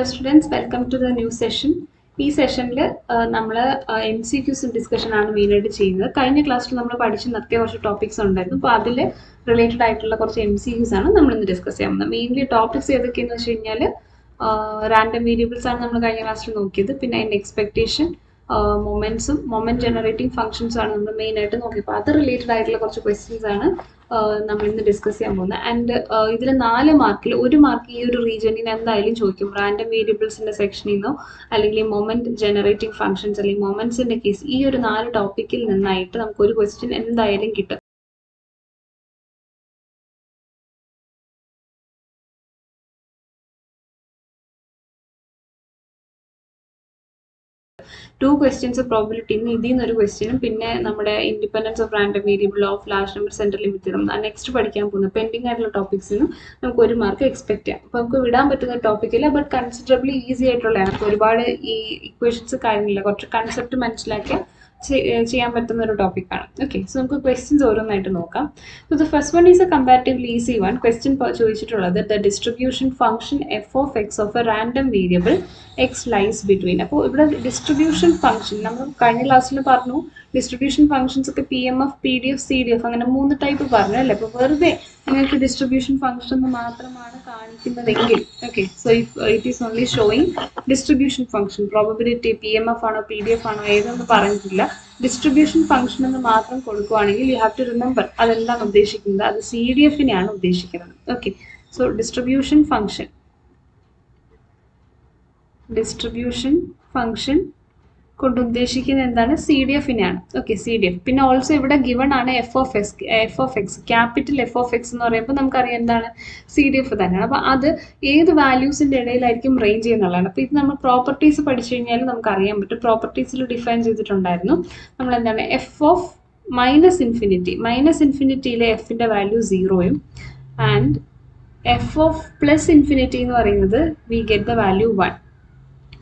Hello students welcome to the new session ഈ സെഷനിൽ നമ്മൾ എം സി ക്യൂസ് ഡിസ്കഷൻ ആണ് മെയിനായിട്ട് ചെയ്യുന്നത്. കഴിഞ്ഞ ക്ലാസ്സിൽ നമ്മൾ പഠിച്ച് നിർത്തിയ കുറച്ച് ടോപ്പിക്സ് ഉണ്ടായിരുന്നു. അപ്പോൾ അതിൽ റിലേറ്റഡ് ആയിട്ടുള്ള കുറച്ച് എം സി ക്യൂസ് ആണ് നമ്മൾ ഇന്ന് ഡിസ്കസ് ചെയ്യാൻ പോകുന്നത്. മെയിൻലി ടോപ്പിക്സ് ഏതൊക്കെയെന്ന് വെച്ച് കഴിഞ്ഞാൽ റാൻഡം വേരിയബിൾസ് ആണ് നമ്മൾ കഴിഞ്ഞ ക്ലാസ്സിൽ നോക്കിയത്. പിന്നെ അതിന്റെ എക്സ്പെക്ടേഷൻ മൊമെന്റ്സും മൊമെന്റ് ജനറേറ്റിംഗ് ഫംഗ്ഷൻസും ആണ് നമ്മൾ മെയിൻ ആയിട്ട് നോക്കി അപ്പോൾ അത് റിലേറ്റഡ് ആയിട്ടുള്ള കുറച്ച് ക്വസ്റ്റ്യൻസ് ആണ് നമ്മൾ ഇന്ന് ഡിസ്കസ് ചെയ്യാൻ പോകുന്നത്. ആൻഡ് ഇതിൽ നാല് മാർക്കിൽ ഒരു മാർക്ക് ഈ ഒരു റീജിയനിൽ എന്തായാലും ചോദിക്കും. റാൻഡം വേരിയബിൾസിന്റെ സെക്ഷനിൽ നിന്നോ അല്ലെങ്കിൽ മൊമെന്റ് ജനറേറ്റിംഗ് ഫംഗ്ഷൻസ് അല്ലെങ്കിൽ മൊമെന്റ്സിന്റെ കേസ് ഈ ഒരു നാല് ടോപ്പിക്കിൽ നിന്നായിട്ട് നമുക്ക് ഒരു ക്വസ്റ്റ്യൻ എന്തായാലും കിട്ടും. ടു ക്വസ്റ്റ്യൻസ് പ്രോബിലിറ്റി ഇതിൽ നിന്ന് ഒരു ക്വസ്റ്റ്യനും പിന്നെ നമ്മുടെ independence of random variable of last number central limit next പഠിക്കാൻ പോകുന്ന പെൻഡിങ് ആയിട്ടുള്ള ടോപ്പിക്സിനും നമുക്ക് ഒരു മാർക്ക് എക്സ്പെക്ട് ചെയ്യാം. അപ്പോൾ നമുക്ക് വിടാൻ പറ്റുന്ന ടോപ്പിക്കില്ല ബട്ട് കൺസിഡറബിളി ഈസി ആയിട്ടുള്ളതാണ് അപ്പോൾ ഒരുപാട് ഈ ഇക്വേഷൻസ് കാര്യങ്ങളില്ല. കുറച്ച് കൺസെപ്റ്റ് മനസ്സിലാക്കിയാൽ ചെയ്യാൻ പറ്റുന്ന ഒരു ടോപ്പിക്കാണ് ഓക്കെ സോ നമുക്ക് ക്വസ്റ്റ്യൻസ് ഓരോന്നായിട്ട് നോക്കാം. So the first one is a comparatively easy one question ചോദിച്ചിട്ടുള്ളത് the distribution function F of X of a random variable X lies between അപ്പോൾ ഇവിടെ ഡിസ്ട്രിബ്യൂഷൻ ഫംഗ്ഷൻ നമ്മൾ കഴിഞ്ഞ ക്ലാസ്സിൽ പറഞ്ഞു ഡിസ്ട്രിബ്യൂഷൻ ഫംഗ്ഷൻസ് ഒക്കെ P M F P D F C D F അങ്ങനെ മൂന്ന് ടൈപ്പ് പറഞ്ഞു അല്ലേ അപ്പോൾ വെറുതെ നിങ്ങൾക്ക് ഡിസ്ട്രിബ്യൂഷൻ ഫംഗ്ഷൻ എന്ന് മാത്രമാണ് കാണിക്കുന്നതെങ്കിൽ okay so if it is only showing distribution function probability P M F ആണോ പി ഡി എഫ് ആണോ ഏതൊന്നും പറഞ്ഞിട്ടില്ല. ഡിസ്ട്രിബ്യൂഷൻ ഫംഗ്ഷൻ എന്ന് മാത്രം കൊടുക്കുകയാണെങ്കിൽ യു ഹാവ് ടു റിമെമ്പർ അതെന്താണ് ഉദ്ദേശിക്കുന്നത്? അത് സി ഡി എഫിനെയാണ് ഉദ്ദേശിക്കുന്നത്. Okay so distribution function distribution function കൊണ്ട് ഉദ്ദേശിക്കുന്നത് എന്താണ് സി ഡി എഫിനെയാണ് ഓക്കെ സി ഡി എഫ് പിന്നെ ഓൾസോ ഇവിടെ ഗിവൺ ആണ് F of X F of X capital F of X എന്ന് പറയുമ്പോൾ നമുക്കറിയാം എന്താണ്? സി ഡി എഫ് തന്നെയാണ്. അപ്പോൾ അത് ഏത് വാല്യൂസിന്റെ ഇടയിലായിരിക്കും റേഞ്ച് ചെയ്യുന്നുള്ളതാണ് അപ്പോൾ ഇത് നമ്മൾ പ്രോപ്പർട്ടീസ് പഠിച്ചു കഴിഞ്ഞാൽ നമുക്ക് അറിയാൻ പറ്റും പ്രോപ്പർട്ടീസിൽ ഡിഫൈൻ ചെയ്തിട്ടുണ്ടായിരുന്നു. നമ്മൾ എന്താണ്? F of minus infinity minus ഇൻഫിനിറ്റിയിലെ എഫിന്റെ value സീറോയും and F of plus infinity എന്ന് പറയുന്നത് we get the value one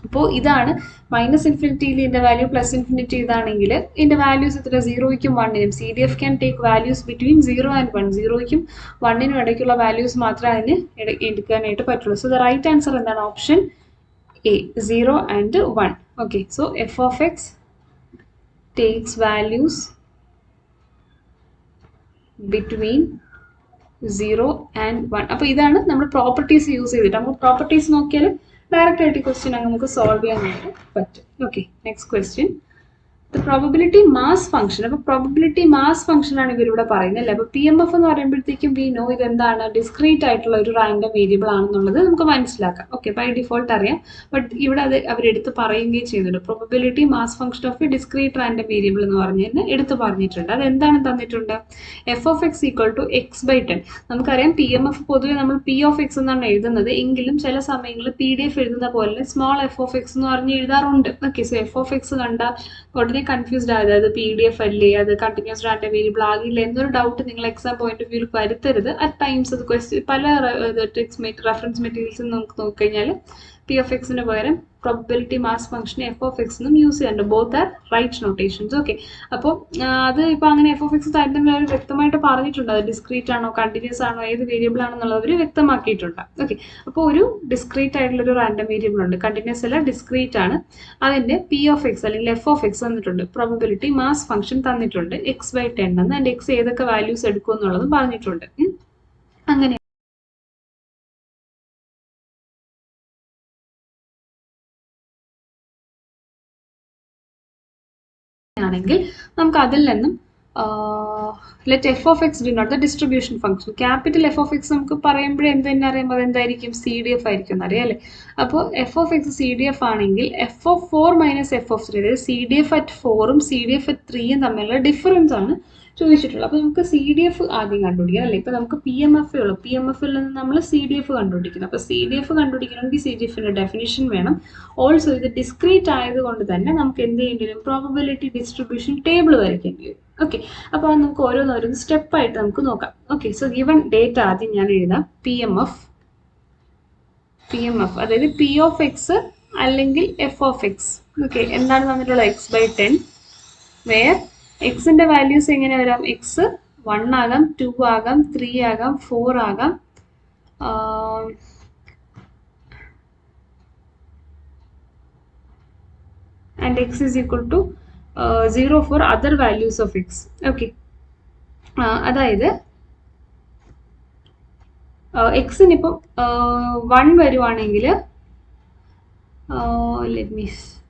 അപ്പോൾ ഇതാണ് മൈനസ് ഇൻഫിനിറ്റിയിൽ ഇതിന്റെ വാല്യൂ പ്ലസ് ഇൻഫിനിറ്റി ഇതാണെങ്കിൽ ഇതിന്റെ വാല്യൂസ് ഇത്ര സീറോയ്ക്കും വണ്ണിനും C D F can take values between zero and one സീറോയ്ക്കും വണ്ണിനും ഇടയ്ക്കുള്ള വാല്യൂസ് മാത്രമേ അതിന് എടുക്കാനായിട്ട് പറ്റുള്ളൂ. സോ ദ റൈറ്റ് ആൻസർ എന്താണ്? Option A zero and one okay so F of X takes values between zero and one അപ്പോൾ ഇതാണ് നമ്മൾ പ്രോപ്പർട്ടീസ് യൂസ് ചെയ്തിട്ട്. നമ്മൾ പ്രോപ്പർട്ടീസ് നോക്കിയാൽ ഡയറക്റ്റ് ആയിട്ട് ക്വസ്റ്റ്യൻ നമുക്ക് സോൾവ് ചെയ്യാനായിട്ട് പറ്റും. Okay next question the probability mass function അപ്പൊ പ്രോബിലിറ്റി മാസ് ഫംഗ്ഷൻ ആണ് ഇവരിവിടെ പറയുന്നത് അല്ലേ? അപ്പൊ പി എം എഫ് എന്ന് പറയുമ്പോഴത്തേക്കും വി നോ ഇത് എന്താണ് ഡിസ്ക്രീറ്റ് ആയിട്ടുള്ള ഒരു റാൻഡം വേരിയബിൾ ആണെന്നുള്ളത് നമുക്ക് മനസ്സിലാക്കാം. ഓക്കെ ബൈ ഡിഫോൾട്ട് അറിയാം. ബട്ട് ഇവിടെ അത് അവരെടുത്ത് പറയുകയും ചെയ്യുന്നുണ്ട്. Probability mass function of a discrete random variable എന്ന് പറഞ്ഞു തന്നെ എടുത്ത് പറഞ്ഞിട്ടുണ്ട്. അത് എന്താണ് തന്നിട്ടുണ്ട്? F of X equal to X by ten നമുക്കറിയാം പി എം എഫ് പൊതുവെ നമ്മൾ പി ഓഫ് എക്സ് എന്നാണ് എഴുതുന്നത്. എങ്കിലും ചില സമയങ്ങളിൽ പി ഡി എഫ് എഴുതുന്ന പോലെ സ്മോൾ എഫ് ഓഫ് എക്സ് എന്ന് പറഞ്ഞ് എഴുതാറുണ്ട്. Okay so F of X കണ്ട ഉടനെ കൺഫ്യൂസ്ഡ് ആയത്. അത് പി ഡി എഫ് അല്ലേ? അത് കണ്ടിന്യൂസ് ഡാറ്റ അവൈലബിൾ ആകില്ല എന്നൊരു ഡൗട്ട് നിങ്ങൾ എക്സാം പോയിന്റ് ഓഫ് വ്യൂവിൽ വരുത്തരുത്. അറ്റ് ടൈംസ് അത് ക്വസ്റ്റ്യൻ പല ടെക്സ്റ്റ് റെഫറൻസ് മെറ്റീരിയൽസ് നമുക്ക് നോക്കിക്കഴിഞ്ഞാൽ പി ഓഫ് എക്സിന് പകരം probability mass function F of X എന്നും യൂസ് ചെയ്യുന്നുണ്ട് both are right notations okay അപ്പോൾ അത് ഇപ്പോൾ അങ്ങനെ എഫ് ഓഫ് എക്സ് താരതമ്യം അവർ വ്യക്തമായിട്ട് പറഞ്ഞിട്ടുണ്ട്. അത് ഡിസ്ക്രീറ്റ് ആണോ കണ്ടിന്യൂസ് ആണോ ഏത് വേരിയബിൾ ആണെന്നുള്ളത് അവർ വ്യക്തമാക്കിയിട്ടുണ്ട്. ഓക്കെ അപ്പോൾ ഒരു ഡിസ്ക്രീറ്റ് ആയിട്ടുള്ള ഒരു റാൻഡം വേരിയബിൾ ഉണ്ട്. കണ്ടിന്യൂസ് അല്ല ഡിസ്ക്രീറ്റ് ആണ്. അതിന്റെ പി ഓഫ് എക്സ് അല്ലെങ്കിൽ എഫ് ഓഫ് എക്സ് തന്നിട്ടുണ്ട്. പ്രോബിലിറ്റി മാസ് ഫംഗ്ഷൻ തന്നിട്ടുണ്ട്. എക്സ് ബൈ ടെൻ എന്ന്. അതിന്റെ എക്സ് ഏതൊക്കെ വാല്യൂസ് എടുക്കും എന്നുള്ളതും പറഞ്ഞിട്ടുണ്ട് അങ്ങനെ ആണെങ്കിൽ നമുക്ക് അതിൽ നിന്നും let F of X denote the distribution function capital F of X നമുക്ക് പറയുമ്പോൾ എന്ത് തന്നെ അറിയുമ്പോൾ എന്തായിരിക്കും? സി ഡി എഫ് ആയിരിക്കും എന്നറിയാം അല്ലേ? അപ്പോൾ F of X C D F ആണെങ്കിൽ F of four minus F of three അതായത് സി ഡി എഫ് അറ്റ് ഫോറും സി ഡി എഫ് അറ്റ് ത്രീയും തമ്മിലുള്ള ഡിഫറൻസ് ആണ് ചോദിച്ചിട്ടുള്ളത്. അപ്പോൾ നമുക്ക് സി ഡി എഫ് ആദ്യം കണ്ടുപിടിക്കാം അല്ലേ? ഇപ്പോൾ നമുക്ക് പി എം എഫ് ഉള്ളൂ. പി എം എഫിൽ നിന്ന് നമ്മൾ സി ഡി എഫ് കണ്ടുപിടിക്കണം അപ്പോൾ സി ഡി എഫ് കണ്ടുപിടിക്കണമെങ്കിൽ സി ഡി എഫിന്റെ ഡെഫിനിഷൻ വേണം. ഓൾസോ ഇത് ഡിസ്ക്രീറ്റ് ആയതുകൊണ്ട് തന്നെ നമുക്ക് എന്ത് ചെയ്യേണ്ടി വരും? പ്രോബബിലിറ്റി ഡിസ്ട്രിബ്യൂഷൻ ടേബിൾ വരയ്ക്കേണ്ടി വരും. ഓക്കെ അപ്പോൾ നമുക്ക് ഓരോന്നോരോന്ന് സ്റ്റെപ്പായിട്ട് നമുക്ക് നോക്കാം. ഓക്കെ സോ ഗിവൺ ഡേറ്റ് ആദ്യം ഞാൻ എഴുതാം. P M F P M F അതായത് പി ഓഫ് എക്സ് അല്ലെങ്കിൽ എഫ് ഓഫ് എക്സ് ഓക്കെ എന്താണ് തന്നിട്ടുള്ളത്? എക്സ് ബൈ ടെൻ വേർ എക്സിന്റെ വാല്യൂസ് എങ്ങനെ വരാം? എക്സ് വൺ ആകാം ടു ആകാം ത്രീ ആകാം ഫോർ ആകാം. And X is equal to zero for other values of X. Okay. അതായത് എക്സിന് ഇപ്പം വൺ വരുവാണെങ്കിൽ let me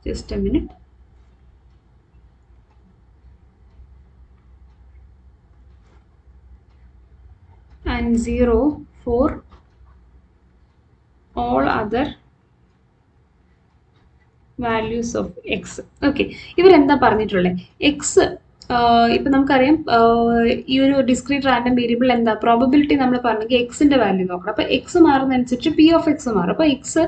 just a minute and 0 for all other values of X okay ഇവരെന്താ പറഞ്ഞിട്ടുള്ളത് എക്സ് ഇപ്പം നമുക്കറിയാം ഈ ഒരു ഡിസ്ക്രീറ്റ് റാൻഡം വേരിയബിൾ എന്താ? പ്രോബബിലിറ്റി നമ്മൾ പറഞ്ഞെങ്കിൽ എക്സിന്റെ വാല്യൂ നോക്കണം. അപ്പോൾ എക്സ് മാറുന്നതനുസരിച്ച് പി ഓഫ് എക്സ് മാറും. അപ്പോൾ എക്സ്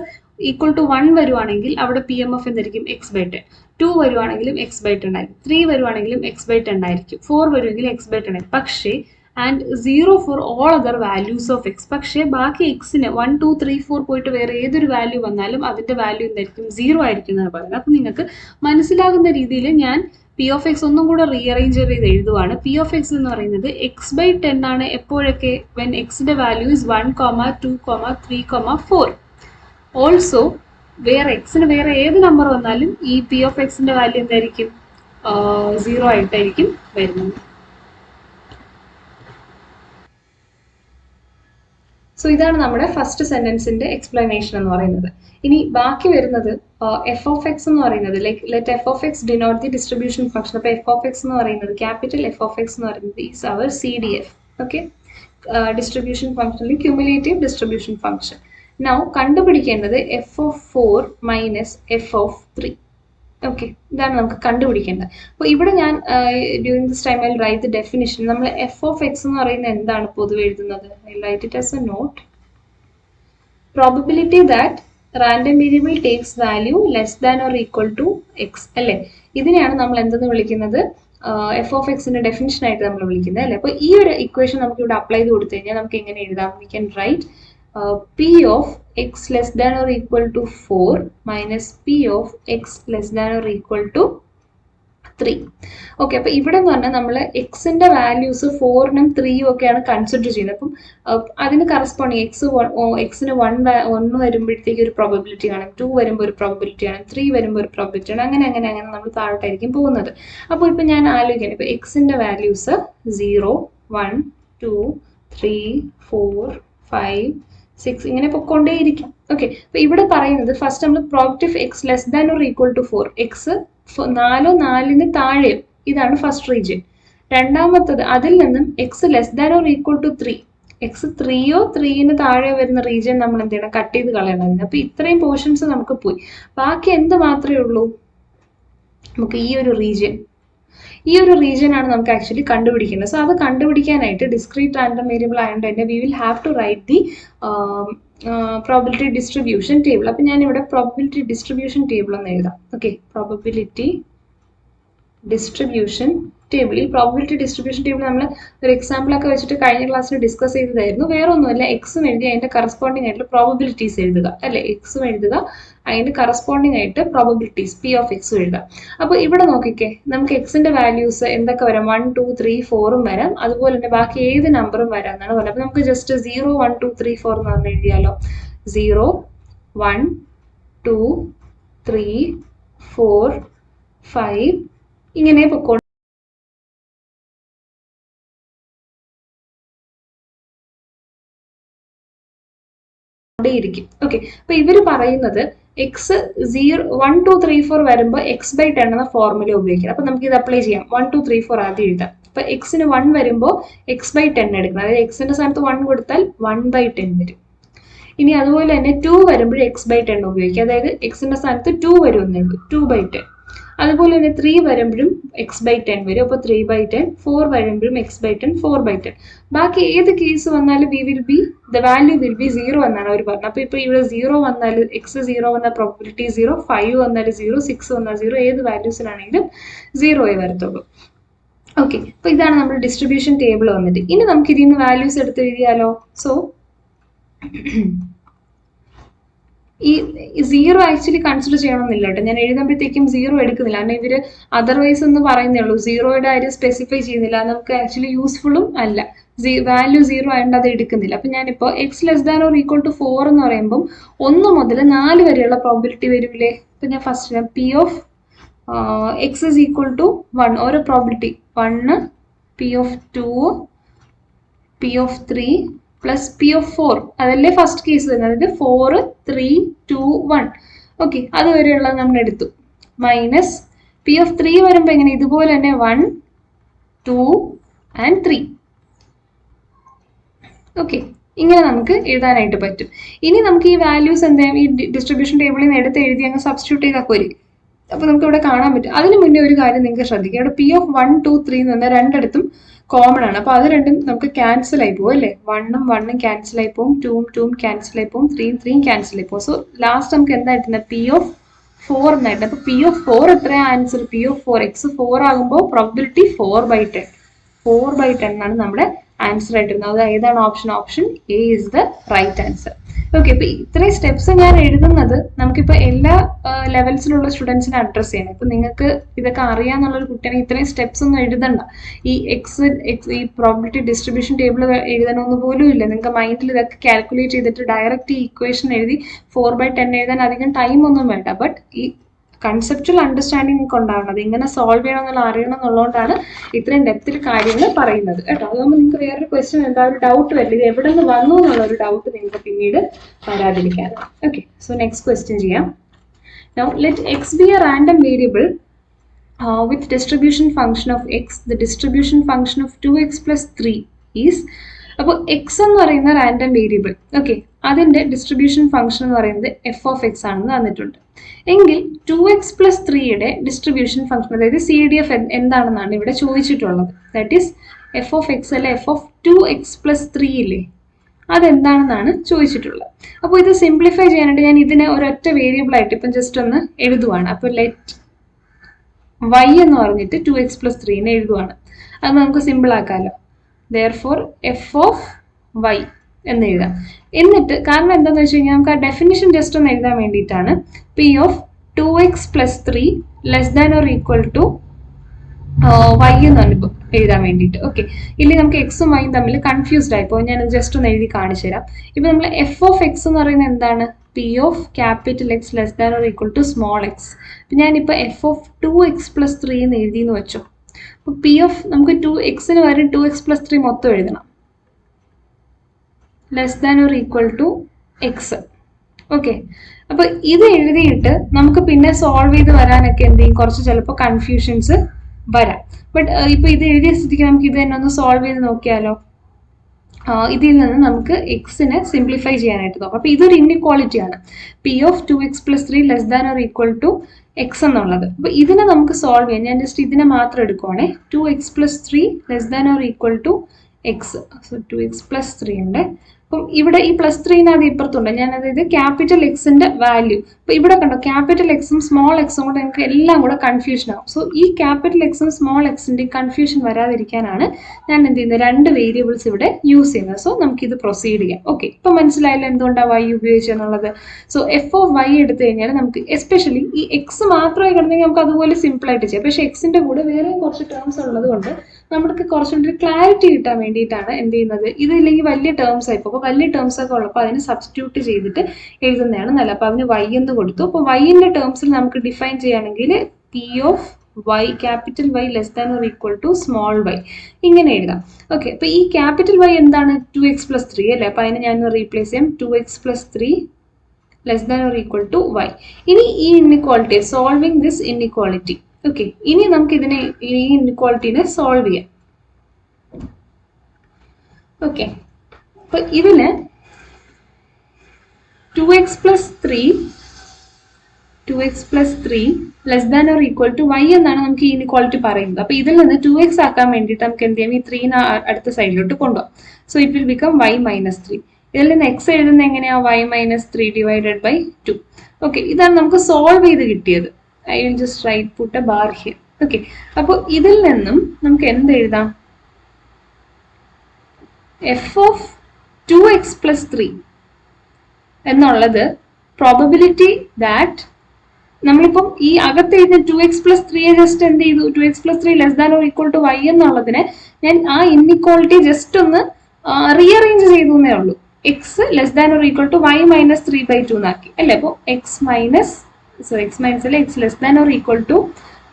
ഈക്വൽ ടു വൺ വരുവാണെങ്കിൽ അവിടെ പി എം എഫ് എന്തായിരിക്കും? എക്സ് ബൈ ടെൻ ടു വരുവാണെങ്കിലും എക്സ് ബൈ ടെൻ ആയിരിക്കും. ത്രീ വരുവാണെങ്കിലും എക്സ് ബൈ ടെൻ ആയിരിക്കും. ഫോർ വരുമെങ്കിലും എക്സ് ബൈ ടെൻ ആയിരിക്കും. പക്ഷേ and zero for all other values of X പക്ഷേ ബാക്കി എക്സിന് വൺ ടു ത്രീ ഫോർ പോയിട്ട് വേറെ ഏതൊരു വാല്യൂ വന്നാലും അതിന്റെ വാല്യൂ എന്തായിരിക്കും? സീറോ ആയിരിക്കും എന്നാണ് പറയുന്നത്. അപ്പം നിങ്ങൾക്ക് മനസ്സിലാകുന്ന രീതിയിൽ ഞാൻ പി ഓഫ് എക്സ് ഒന്നും കൂടെ റീഅറേഞ്ച് ചെയ്ത് എഴുതുവാണ്. പി ഓഫ് എക്സ് എന്ന് പറയുന്നത് എക്സ് ബൈ ടെൻ ആണ് എപ്പോഴൊക്കെ വെൻ എക്സിന്റെ value is one comma two comma three comma four also വേറെ എക്സിന് വേറെ ഏത് നമ്പർ വന്നാലും ഈ പി ഓഫ് എക്സിന്റെ വാല്യൂ എന്തായിരിക്കും? സീറോ ആയിട്ടായിരിക്കും വരുന്നത്. സോ ഇതാണ് നമ്മുടെ ഫസ്റ്റ് സെന്റൻസിന്റെ എക്സ്പ്ലനേഷൻ എന്ന് പറയുന്നത്. ഇനി ബാക്കി വരുന്നത് എഫ് ഓഫ് എക്സ് എന്ന് പറയുന്നത് like let F of X denote the distribution function അപ്പോൾ എഫ് ഓഫ് എക്സ് എന്ന് പറയുന്നത് ക്യാപിറ്റൽ എഫ് ഓഫ് എക്സ് എന്ന് പറയുന്നത് is our C D F okay distribution ഫംഗ്ഷനിൽ ക്യൂമുലേറ്റീവ് ഡിസ്ട്രിബ്യൂഷൻ ഫംഗ്ഷൻ നൗ കണ്ടുപിടിക്കേണ്ടത് F of four minus F of three okay ഇതാണ് നമുക്ക് കണ്ടുപിടിക്കേണ്ടത്. അപ്പോൾ ഇവിടെ ഞാൻ during this time I write the definition നമ്മൾ എഫ് ഓഫ് എക്സ് എന്ന് പറയുന്നത് എന്താണ് പൊതുവെ എഴുതുന്നത്? I write it as a note probability that random variable takes value less than or equal to X അല്ലേ? ഇതിനെയാണ് നമ്മൾ എന്തെന്ന് വിളിക്കുന്നത്? എഫ് ഓഫ് എക്സിന്റെ ഡെഫിനിഷൻ ആയിട്ട് നമ്മൾ വിളിക്കുന്നത് അല്ലേ? അപ്പോൾ ഈ ഒരു ഇക്വേഷൻ നമുക്ക് ഇവിടെ അപ്ലൈ ചെയ്ത് കൊടുത്തു കഴിഞ്ഞാൽ നമുക്ക് എങ്ങനെ എഴുതാം? We can write P of X less than or equal to four minus P of X less than or equal to three okay അപ്പോൾ ഇവിടെ എന്ന് പറഞ്ഞാൽ നമ്മൾ എക്സിന്റെ വാല്യൂസ് ഫോറിനും ത്രീയും ഒക്കെയാണ് കൺസിഡർ ചെയ്യുന്നത്. അപ്പം അഹ് അതിന് കറസ്പോണ്ടിങ് എക്സ് എക്സിന് വൺ ഒന്ന് വരുമ്പോഴത്തേക്ക് ഒരു പ്രോബബിലിറ്റി കാണും. ടു വരുമ്പോൾ ഒരു പ്രോബബിലിറ്റി കാണും. ത്രീ വരുമ്പോൾ ഒരു പ്രോബബിലിറ്റി ആണ് അങ്ങനെ അങ്ങനെ അങ്ങനെ നമ്മൾ താഴോട്ടായിരിക്കും പോകുന്നത്. അപ്പോൾ ഇപ്പം ഞാൻ ആലോചിക്കണം ഇപ്പോൾ എക്സിന്റെ values zero one two three four five six ഇങ്ങനെ പൊക്കോണ്ടേയിരിക്കും. ഓക്കെ അപ്പൊ ഇവിടെ പറയുന്നത് ഫസ്റ്റ് നമ്മൾ property of X less than or equal to four X നാലോ നാലിന് താഴെയും ഇതാണ് ഫസ്റ്റ് റീജിയൻ രണ്ടാമത്തത് അതിൽ നിന്നും X less than or equal to three X ത്രീയോ ത്രീന് താഴെയോ വരുന്ന റീജിയൻ നമ്മൾ എന്ത് ചെയ്യണം? കട്ട് ചെയ്ത് കളയണം അപ്പൊ ഇത്രയും പോർഷൻസ് നമുക്ക് പോയി. ബാക്കി എന്ത് മാത്രമേ ഉള്ളൂ? നമുക്ക് ഈ ഒരു റീജിയൻ ഈ ഒരു റീജിയൻ ആണ് നമുക്ക് ആക്ച്വലി കണ്ടുപിടിക്കേണ്ടത്. സോ അത് കണ്ടുപിടിക്കാനായിട്ട് ഡിസ്ക്രീറ്റ് റാൻഡം വേരിയബിൾ ആയതുകൊണ്ട് തന്നെ we will have to write the probability distribution table അപ്പം ഞാൻ ഇവിടെ പ്രോബിലിറ്റി ഡിസ്ട്രിബ്യൂഷൻ ടേബിൾ എന്ന് എഴുതാം. ഓക്കെ പ്രോബിലിറ്റി ഡിസ്ട്രിബ്യൂഷൻ ടേബിൾ ഈ പ്രോബിലിറ്റി ഡിസ്ട്രിബ്യൂഷൻ ടേബിൾ നമ്മൾ ഒരു എക്സാമ്പിൾ ഒക്കെ വെച്ചിട്ട് കഴിഞ്ഞ ക്ലാസ്സിൽ ഡിസ്കസ് ചെയ്തതായിരുന്നു. വേറെ ഒന്നുമല്ല എക്സും എഴുതി അതിന്റെ കറസ്പോണ്ടിങ് ആയിട്ടുള്ള പ്രോബിലിറ്റീസ് എഴുതുക. അല്ലെ? എക്സും എഴുതുക അതിന്റെ കറസ്പോണ്ടിങ് ആയിട്ട് പ്രോബിലിറ്റീസ് പി ഓഫ് എക്സും എഴുതാം അപ്പോൾ ഇവിടെ നോക്കിക്കേ നമുക്ക് എക്സിന്റെ വാല്യൂസ് എന്തൊക്കെ വരാം? വൺ ടു ത്രീ ഫോറും വരാം. അതുപോലെ തന്നെ ബാക്കി ഏത് നമ്പറും വരാം എന്നാണ് പറയുന്നത് അപ്പോൾ നമുക്ക് just zero one two three four എന്ന് പറഞ്ഞ് എഴുതിയാലോ? Zero one two three four five ഇങ്ങനെ പൊക്കോ ഇരിക്കും. ഓക്കെ അപ്പൊ ഇവർ പറയുന്നത് X zero one two three four വരുമ്പോൾ എക്സ് ബൈ ടെൻ എന്ന ഫോർമുല ഉപയോഗിക്കണം. അപ്പൊ നമുക്ക് ഇത് അപ്ലൈ ചെയ്യാം. വൺ ടു ത്രീ ഫോർ ആദ്യം എഴുതാം. അപ്പൊ എക്സിന് വൺ വരുമ്പോൾ എക്സ് ബൈ ടെൻ എടുക്കണം. അതായത് എക്സിന്റെ സ്ഥാനത്ത് വൺ കൊടുത്താൽ വൺ ബൈ ടെൻ വരും. ഇനി അതുപോലെ തന്നെ ടു വരുമ്പോൾ എക്സ് ബൈ ടെൻ ഉപയോഗിക്കുക അതായത് എക്സിന്റെ സ്ഥാനത്ത് ടു വരും എന്നേ ടു ബൈ ടെൻ അതുപോലെ തന്നെ ത്രീ വരുമ്പോഴും എക്സ് ബൈ ടെൻ വരും. അപ്പോൾ ത്രീ ബൈ ടെൻ ഫോർ വരുമ്പോഴും X by ten four by ten ബാക്കി ഏത് കേസ് വന്നാലും we will be the value will be zero എന്നാണ് അവർ പറഞ്ഞത്. അപ്പോൾ ഇപ്പോൾ ഇവിടെ സീറോ വന്നാൽ എക്സ് സീറോ വന്ന പ്രോബിലിറ്റി സീറോ ഫൈവ് വന്നാൽ സീറോ സിക്സ് വന്നാൽ സീറോ ഏത് വാല്യൂസിലാണെങ്കിലും സീറോയെ വരത്തുള്ളൂ. ഓക്കെ അപ്പോൾ ഇതാണ് നമ്മൾ ഡിസ്ട്രിബ്യൂഷൻ ടേബിൾ വന്നിട്ട്. ഇനി നമുക്ക് ഇതിൽ നിന്ന് വാല്യൂസ് എടുത്ത് എഴുതിയാലോ? സോ ഈ സീറോ ആക്ച്വലി കൺസിഡർ ചെയ്യണമെന്നില്ല കേട്ടോ. ഞാൻ എഴുതുമ്പോഴത്തേക്കും സീറോ എടുക്കുന്നില്ല. കാരണം ഇവർ അതർവൈസ് എന്ന് പറയുന്നേ ഉള്ളൂ. സീറോയുടെ കാര്യം സ്പെസിഫൈ ചെയ്യുന്നില്ല. നമുക്ക് ആക്ച്വലി യൂസ്ഫുള്ളും അല്ല. വാല്യൂ സീറോ ആയതുകൊണ്ട് അത് എടുക്കുന്നില്ല. അപ്പൊ ഞാനിപ്പോൾ X less than or equal to four എന്ന് പറയുമ്പോൾ ഒന്ന് മുതൽ നാല് വരെയുള്ള പ്രോബിലിറ്റി വരുമില്ലേ ഇപ്പൊ ഞാൻ first P of X is equal to one ഓരോ probability one P of two P of three plus P of four അതല്ലേ ഫസ്റ്റ് കേസ് വരുന്നത്? അതായത് four three two one okay അതുവരെയുള്ള നമ്മൾ എടുത്തു. മൈനസ് പി ഓഫ് ത്രീ വരുമ്പോൾ എങ്ങനെ? ഇതുപോലെ തന്നെ one two and three okay ഇങ്ങനെ നമുക്ക് എഴുതാനായിട്ട് പറ്റും. ഇനി നമുക്ക് ഈ വാല്യൂസ് എന്താ ഈ ഡിസ്ട്രിബ്യൂഷൻ ടേബിളിൽ നിന്ന് എടുത്ത് എഴുതി അങ്ങ് സബ്സ്റ്റിറ്റ്യൂട്ട് ചെയ്താൽ പോരെ. അപ്പൊ നമുക്ക് ഇവിടെ കാണാൻ പറ്റും. അതിന് മുന്നേ ഒരു കാര്യം നിങ്ങൾക്ക് ശ്രദ്ധിക്കാം. ഇവിടെ P of one two three എന്ന് പറഞ്ഞാൽ രണ്ടിടത്തും കോമൺ ആണ്. അപ്പൊ അത് രണ്ടും നമുക്ക് ക്യാൻസൽ ആയി പോകും അല്ലേ? വണ്ണും വണ്ണും ക്യാൻസൽ ആയി പോകും ടൂം ടൂം ക്യാൻസൽ ആയി പോകും ത്രീയും ത്രീയും ക്യാൻസൽ ആയി പോകും സോ ലാസ്റ്റ് നമുക്ക് എന്താ പി ഓഫ് ഫോർ എന്നായിട്ട് അപ്പൊ പി ഓഫ് ഫോർ എത്രയാണ് answer P of four X four ആകുമ്പോൾ probability four by ten four by ten ആണ് നമ്മുടെ ആൻസർ ആയിട്ടിരുന്നത് അത് ഏതാണ് option option A is the right answer okay ഇപ്പൊ ഇത്രയും സ്റ്റെപ്സ് ഞാൻ എഴുതുന്നത് നമുക്കിപ്പോ എല്ലാ ലെവൽസിലുള്ള സ്റ്റുഡൻസിനെ അഡ്രസ് ചെയ്യണം. ഇപ്പൊ നിങ്ങൾക്ക് ഇതൊക്കെ അറിയാന്നുള്ള ഒരു കുട്ടിയാണ് ഇത്രയും സ്റ്റെപ്സ് ഒന്നും എഴുതണ്ട. ഈ എക്സ് എക്സ് ഈ പ്രോബിലിറ്റി ഡിസ്ട്രിബ്യൂഷൻ ടേബിൾ എഴുതണമെന്ന് പോലും ഇല്ല. നിങ്ങൾക്ക് മൈൻഡിൽ ഇതൊക്കെ കാൽക്കുലേറ്റ് ചെയ്തിട്ട് ഡയറക്റ്റ് ഈ ഇക്വേഷൻ എഴുതി ഫോർ ബൈ ടെൻ എഴുതാൻ അധികം ടൈം ഒന്നും വേണ്ട. ബട്ട് ഈ കൺസെപ്റ്റൽ അണ്ടർസ്റ്റാൻഡിംഗ് ഒക്കെ ഉണ്ടാവണം. അത് എങ്ങനെ സോൾവ് ചെയ്യണം എന്നുള്ള അറിയണം എന്നുള്ളതുകൊണ്ടാണ് ഇത്രയും ഡെപ്തിൽ കാര്യങ്ങൾ പറയുന്നത് കേട്ടോ. അതുകൊണ്ട് നിങ്ങൾക്ക് വേറൊരു ക്വസ്റ്റ്യൻ എന്താ? ഒരു ഡൗട്ട് വരില്ല. ഇത് എവിടെ നിന്ന് വന്നു എന്നുള്ള ഒരു ഡൗട്ട് നിങ്ങൾക്ക് പിന്നീട് വരാതിരിക്കാതെ ഓക്കെ സോ നെക്സ്റ്റ് ക്വസ്റ്റ്യൻ ചെയ്യാം. Now let X be a random variable with distribution distribution of X x. Distribution distribution of of 2x plus 3 is അപ്പോൾ എക്സ് എന്ന് പറയുന്ന റാൻഡം വേരിയബിൾ ഓക്കെ അതിന്റെ ഡിസ്ട്രിബ്യൂഷൻ ഫംഗ്ഷൻ എന്ന് പറയുന്നത് എഫ് ഓഫ് എക്സ് ആണെന്ന് തന്നിട്ടുണ്ട്. എങ്കിൽ ടു എക്സ് പ്ലസ് ത്രീയുടെ ഡിസ്ട്രിബ്യൂഷൻ ഫംഗ്ഷൻ അതായത് സി ഡി എഫ് എന്താണെന്നാണ് ഇവിടെ ചോദിച്ചിട്ടുള്ളത്? That is F of X അല്ലെ F of two X plus three ഇല്ലേ? അതെന്താണെന്നാണ് ചോദിച്ചിട്ടുള്ളത്. അപ്പോൾ ഇത് സിംപ്ലിഫൈ ചെയ്യാനായിട്ട് ഞാൻ ഇതിനെ ഒരൊറ്റ വേരിയബിൾ ആയിട്ട് ഇപ്പം ജസ്റ്റ് ഒന്ന് എഴുതുവാണ്. അപ്പോൾ ലെറ്റ് വൈ എന്ന് പറഞ്ഞിട്ട് ടു എക്സ് പ്ലസ് ത്രീനെ എഴുതുവാണ്. അത് നമുക്ക് സിമ്പിൾ ആക്കാമല്ലോ therefore F of Y എന്ന് എഴുതാം എന്നിട്ട് കാരണം എന്താണെന്ന് വെച്ച് കഴിഞ്ഞാൽ നമുക്ക് ആ ഡെഫിനിഷൻ ജസ്റ്റ് ഒന്ന് എഴുതാൻ വേണ്ടിയിട്ടാണ്. P of two X plus three less than or equal to Y എന്ന് പറഞ്ഞു എഴുതാൻ വേണ്ടിയിട്ട്. ഓക്കെ ഇല്ലെങ്കിൽ നമുക്ക് എക്സും വൈയും തമ്മിൽ കൺഫ്യൂസ്ഡ് ആയി. ഇപ്പോൾ ഞാൻ ജസ്റ്റ് ഒന്ന് എഴുതി കാണിച്ചു തരാം. ഇപ്പൊ നമ്മൾ എഫ് ഓഫ് എക്സ് എന്ന് പറയുന്നത് എന്താണ്? P of capital X less than or equal to small X ഞാനിപ്പോൾ F of two X plus three എന്ന് എഴുതി എന്ന് വെച്ചോ. പി ഓഫ് നമുക്ക് ടു എക്സിന് വരെ ടു എക്സ് പ്ലസ് ത്രീ മൊത്തം എഴുതണം. Less than or equal to X okay അപ്പൊ ഇത് എഴുതിയിട്ട് നമുക്ക് പിന്നെ സോൾവ് ചെയ്ത് വരാനൊക്കെ എന്ത് ചെയ്യും? കുറച്ച് ചിലപ്പോൾ കൺഫ്യൂഷൻസ് വരാം. ബട്ട് ഇപ്പൊ ഇത് എഴുതിയ സ്ഥിതിക്ക് നമുക്ക് ഇത് തന്നെ ഒന്ന് സോൾവ് ചെയ്ത് നോക്കിയാലോ? ഇതിൽ നിന്ന് നമുക്ക് എക്സിനെ സിംപ്ലിഫൈ ചെയ്യാനായിട്ട് നോക്കാം. അപ്പൊ ഇതൊരു ഇൻഇക്വാളിറ്റി ആണ്. P of two X plus three less than or equal to X എന്നുള്ളത്. അപ്പൊ ഇതിനെ നമുക്ക് സോൾവ് ചെയ്യാം. ഞാൻ ജസ്റ്റ് ഇതിനെ മാത്രം എടുക്കുവാണേ. Two X plus three less than or equal to X two X plus three ഉണ്ട്. അപ്പം ഇവിടെ ഈ പ്ലസ് ത്രീനകത്ത് ഇപ്പുറത്തുണ്ട്. ഞാൻ അതായത് ക്യാപിറ്റൽ എക്സിന്റെ വാല്യൂ അപ്പൊ ഇവിടെ കണ്ടോ ക്യാപിറ്റൽ എക്സും സ്മോൾ എക്സും കൂടെ നിങ്ങൾക്ക് എല്ലാം കൂടെ കൺഫ്യൂഷൻ ആവും. സോ ഈ ക്യാപിറ്റൽ എക്സും സ്മോൾ എക്സിന്റെ കൺഫ്യൂഷൻ വരാതിരിക്കാനാണ് ഞാൻ എന്ത് ചെയ്യുന്നത്? രണ്ട് വേരിയബിൾസ് ഇവിടെ യൂസ് ചെയ്യുന്നത്. സോ നമുക്ക് ഇത് പ്രൊസീഡ് ചെയ്യാം. ഓക്കെ ഇപ്പൊ മനസ്സിലായല്ലോ എന്തുകൊണ്ടാണ് വൈ ഉപയോഗിച്ചെന്നുള്ളത് സോ എഫ് ഓഫ് വൈ എടുത്തു കഴിഞ്ഞാൽ നമുക്ക് എസ്പെഷ്യലി ഈ എക്സ് മാത്രമായി കിടന്നെങ്കിൽ നമുക്ക് അതുപോലെ സിമ്പിൾ ആയിട്ട് ചെയ്യാം. പക്ഷെ എക്സിന്റെ കൂടെ വേറെ കുറച്ച് ടേംസ് ഉള്ളത് കൊണ്ട് നമുക്ക് കുറച്ചും കൂടി ക്ലാരിറ്റി കിട്ടാൻ വേണ്ടിയിട്ടാണ് എന്ത് ചെയ്യുന്നത്. ഇത് ഇല്ലെങ്കിൽ വലിയ ടേംസ് ആയി അപ്പോൾ വലിയ ടേംസ് ഒക്കെ ഉള്ളപ്പോൾ അതിന് സബ്സ്റ്റിറ്റ്യൂട്ട് ചെയ്തിട്ട് എഴുതുന്നതാണ് നല്ലത്. അപ്പോൾ അവന് വൈ എന്ന് കൊടുത്തു. അപ്പോൾ വൈന്റെ ടേംസിൽ നമുക്ക് ഡിഫൈൻ ചെയ്യുകയാണെങ്കിൽ P of Y capital Y less than or equal to small Y ഇങ്ങനെ എഴുതാം. ഓക്കെ അപ്പോൾ ഈ ക്യാപിറ്റൽ വൈ എന്താണ്? ടു എക്സ് പ്ലസ് ത്രീ അല്ലേ? അപ്പോൾ അതിനെ ഞാൻ റീപ്ലേസ് ചെയ്യാം. Two X plus three less than or equal to Y ഇനി ഈ inequality solving this inequality okay ഇനി നമുക്ക് ഇതിനെ ഈ ഇൻക്വാളിറ്റീനെ സോൾവ് ചെയ്യാം. ഓക്കെ അപ്പൊ ഇതിന് two X plus three two X plus three less than or equal to Y എന്നാണ് നമുക്ക് ഈ ഇൻക്വാളിറ്റി പറയുന്നത്. അപ്പൊ ഇതിൽ നിന്ന് ടു എക്സ് ആക്കാൻ വേണ്ടിയിട്ട് നമുക്ക് എന്ത് ചെയ്യാം? ഈ ത്രീനെ അടുത്ത സൈഡിലോട്ട് കൊണ്ടുപോകാം. So it will become Y minus three ഇതിൽ നിന്ന് എക്സ് എഴുതുന്നത് എങ്ങനെയാ? Y minus three divided by two okay ഇതാണ് നമുക്ക് സോൾവ് ചെയ്ത് കിട്ടിയത്. I will just write put a bar here okay അപ്പോൾ ഇതിൽ നിന്നും നമുക്ക് എന്ത് എഴുതാം? F of two X plus three എന്നുള്ളത് പ്രോബബിലിറ്റി ദാറ്റ് നമ്മളിപ്പം ഈ അകത്ത് എഴുതുന്ന two X plus three just എന്ത് ചെയ്തു? Two X plus three less than or equal to Y എന്നുള്ളതിനെ ഞാൻ ആ ഇൻഇക്വാളിറ്റി ജസ്റ്റ് ഒന്ന് റീഅറേഞ്ച് ചെയ്തു എന്നേ ഉള്ളൂ. X less than or equal to Y minus three by two എന്നാക്കി അല്ലേ? അപ്പോൾ X minus so X minus അല്ലെ X less than or equal to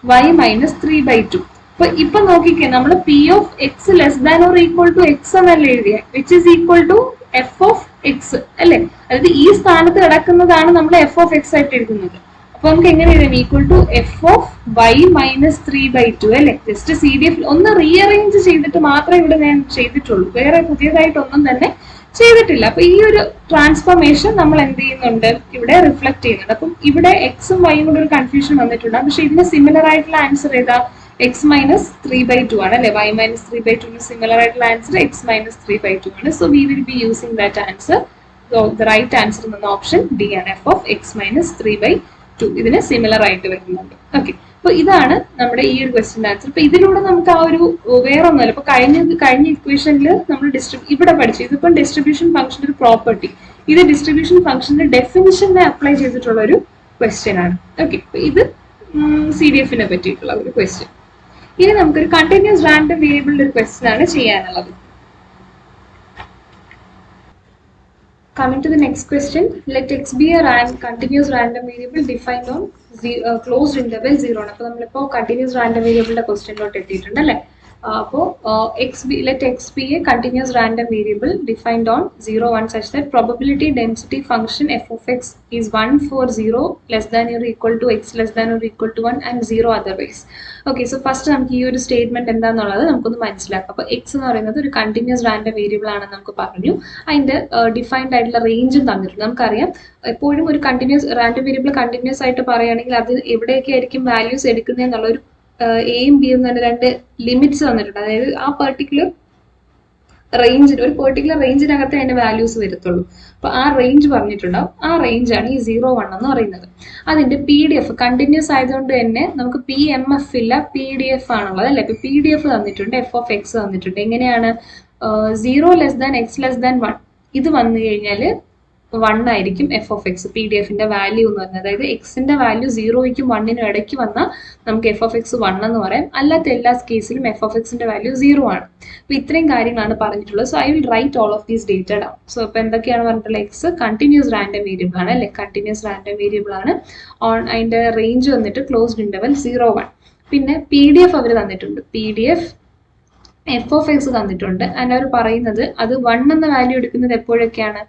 Y minus three by two അപ്പൊ ഇപ്പൊ നോക്കിക്കേ നമ്മൾ P of X less than or equal to X എന്നല്ല എഴുതിയ? Which is equal to F of X അല്ലെ? അതായത് ഈ സ്ഥാനത്ത് കിടക്കുന്നതാണ് നമ്മൾ എഫ് ഓഫ് എക്സ് ആയിട്ട് എഴുതുന്നത്. അപ്പൊ നമുക്ക് എങ്ങനെ എഴുതാം? Equal to F of Y minus three by two അല്ലെ? ജസ്റ്റ് സി ഡി എഫ് ഒന്ന് റീഅറേഞ്ച് ചെയ്തിട്ട് മാത്രമേ ഇവിടെ ഞാൻ ചെയ്തിട്ടുള്ളൂ. വേറെ പുതിയതായിട്ടൊന്നും തന്നെ ചെയ്തിട്ടില്ല. അപ്പൊ ഈ ഒരു ട്രാൻസ്ഫോർമേഷൻ നമ്മൾ എന്ത് ചെയ്യുന്നുണ്ട്? ഇവിടെ റിഫ്ലക്ട് ചെയ്യുന്നുണ്ട്. അപ്പം ഇവിടെ എക്സും വൈയും കൂടെ ഒരു കൺഫ്യൂഷൻ വന്നിട്ടുണ്ട്. പക്ഷെ ഇതിന് സിമിലർ ആയിട്ടുള്ള ആൻസർ ഏതാ? X minus three by two ആണ് അല്ലെ? Y minus three by two similar ആയിട്ടുള്ള answer X minus three by two ആണ്. So we will be using that answer the right answer എന്ന ഓപ്ഷൻ ഡി ആണ്. F of X minus three by two ഇതിന് similar ആയിട്ട് വരുന്നുണ്ട്. Okay അപ്പൊ ഇതാണ് നമ്മുടെ ഈ ഒരു ക്വസ്റ്റ്യൻ ആൻസർ അപ്പൊ ഇതിലൂടെ നമുക്ക് ആ ഒരു വേറെ ഒന്നുമല്ല ഇപ്പൊ കഴിഞ്ഞ കഴിഞ്ഞ ഇക്വേഷനിൽ നമ്മൾ ഡിസ്ട്രി ഇവിടെ പഠിച്ചു. ഇതിപ്പം ഡിസ്ട്രിബ്യൂഷൻ ഫംഗ്ഷന്റെ ഒരു പ്രോപ്പർട്ടി ഇത് ഡിസ്ട്രിബ്യൂഷൻ ഫംഗ്ഷന്റെ ഡെഫിനിഷനെ അപ്ലൈ ചെയ്തിട്ടുള്ള ഒരു ക്വസ്റ്റ്യൻ ആണ്. ഓക്കെ ഇത് സി ഡി എഫിനെ പറ്റിയിട്ടുള്ള ഒരു ക്വസ്റ്റ്യൻ ഇനി നമുക്കൊരു കണ്ടിന്യൂസ് റാൻഡം വേരിയബിളിന്റെ ഒരു ക്വസ്റ്റ്യൻ ആണ് ചെയ്യാനുള്ളത്. Coming to the next question, let x be a ran continuous random variable defined on zero, uh, closed interval zero ആണ്. അപ്പൊ നമ്മളിപ്പോ continuous random variable ക്വസ്റ്റ്യനിലോട്ട് എത്തിയിട്ടുണ്ട് അല്ലേ അപ്പോൾ X be let X be a continuous random variable defined on zero one such that probability density function F of X is one for zero less than or equal to X less than or equal to one and zero otherwise okay so first നമുക്ക് ഈ ഒരു statement എന്താണെന്നുള്ളത് നമുക്കൊന്ന് മനസ്സിലാക്കാം. അപ്പോൾ X എന്ന് പറയുന്നത് ഒരു കണ്ടിന്യൂസ് റാൻഡം വേരിയബിൾ ആണെന്ന് നമുക്ക് പറഞ്ഞു. അതിന്റെ ഡിഫൈൻഡ് ആയിട്ടുള്ള റേഞ്ചും തന്നിട്ടുണ്ട് നമുക്കറിയാം എപ്പോഴും ഒരു കണ്ടിന്യൂസ് റാൻഡം വേരിയബിൾ കണ്ടിന്യൂസ് ആയിട്ട് പറയുകയാണെങ്കിൽ അത് എവിടെയൊക്കെ ആയിരിക്കും വാല്യൂസ് എടുക്കുന്നത് എന്നുള്ള ഒരു എയും ബിയും എന്ന് പറഞ്ഞ രണ്ട് ലിമിറ്റ്സ് തന്നിട്ടുണ്ട് അതായത് ആ പെർട്ടിക്കുലർ റേഞ്ചിന് ഒരു പെർട്ടിക്കുലർ റേഞ്ചിനകത്ത് അതിന്റെ വാല്യൂസ് വരത്തുള്ളൂ. അപ്പൊ ആ റേഞ്ച് പറഞ്ഞിട്ടുണ്ടാവും. ആ റേഞ്ച് ആണ് ഈ സീറോ വൺ എന്ന് പറയുന്നത്. അതിന്റെ പി ഡി എഫ് കണ്ടിന്യൂസ് ആയതുകൊണ്ട് തന്നെ നമുക്ക് പി എം എഫ് ഇല്ല പി ഡി എഫ് ആണുള്ളത് അല്ലെ? പി ഡി എഫ് തന്നിട്ടുണ്ട് എഫ് ഓഫ് എക്സ് തന്നിട്ടുണ്ട്. എങ്ങനെയാണ്? Zero less than X less than one ഇത് വന്നു കഴിഞ്ഞാൽ വൺ ആയിരിക്കും F of X P D എഫിന്റെ വാല്യൂ എന്ന് പറയുന്നത് അതായത് എക്സിന്റെ വാല്യൂ സീറോയ്ക്കും വണ്ണിനും ഇടയ്ക്ക് വന്ന നമുക്ക് എഫ് ഓഫ് എക്സ് വൺ എന്ന് പറയാം. അല്ലാത്ത എല്ലാ കേസിലും എഫ് ഓഫ് എക്സിന്റെ വാല്യൂ സീറോ ആണ്. അപ്പൊ ഇത്രയും കാര്യങ്ങളാണ് പറഞ്ഞിട്ടുള്ളത്. So I will write all of these data down so ഇപ്പൊ എന്തൊക്കെയാണ് പറഞ്ഞിട്ടുള്ളത്? എക്സ് കണ്ടിന്യൂസ് റാൻഡം വേരിയബിൾ ആണ് അല്ലെ? കണ്ടിന്യൂസ് റാൻഡം വേരിയബിൾ ആണ്. ഓൺ അതിന്റെ റേഞ്ച് വന്നിട്ട് ക്ലോസ്ഡ് ഇന്റർവൽ സീറോ വൺ പിന്നെ പി ഡി എഫ് അവർ തന്നിട്ടുണ്ട്. P D F F of X തന്നിട്ടുണ്ട്. ആൻഡ് അവർ പറയുന്നത് അത് വൺ എന്ന വാല്യൂ എടുക്കുന്നത് എപ്പോഴൊക്കെയാണ്?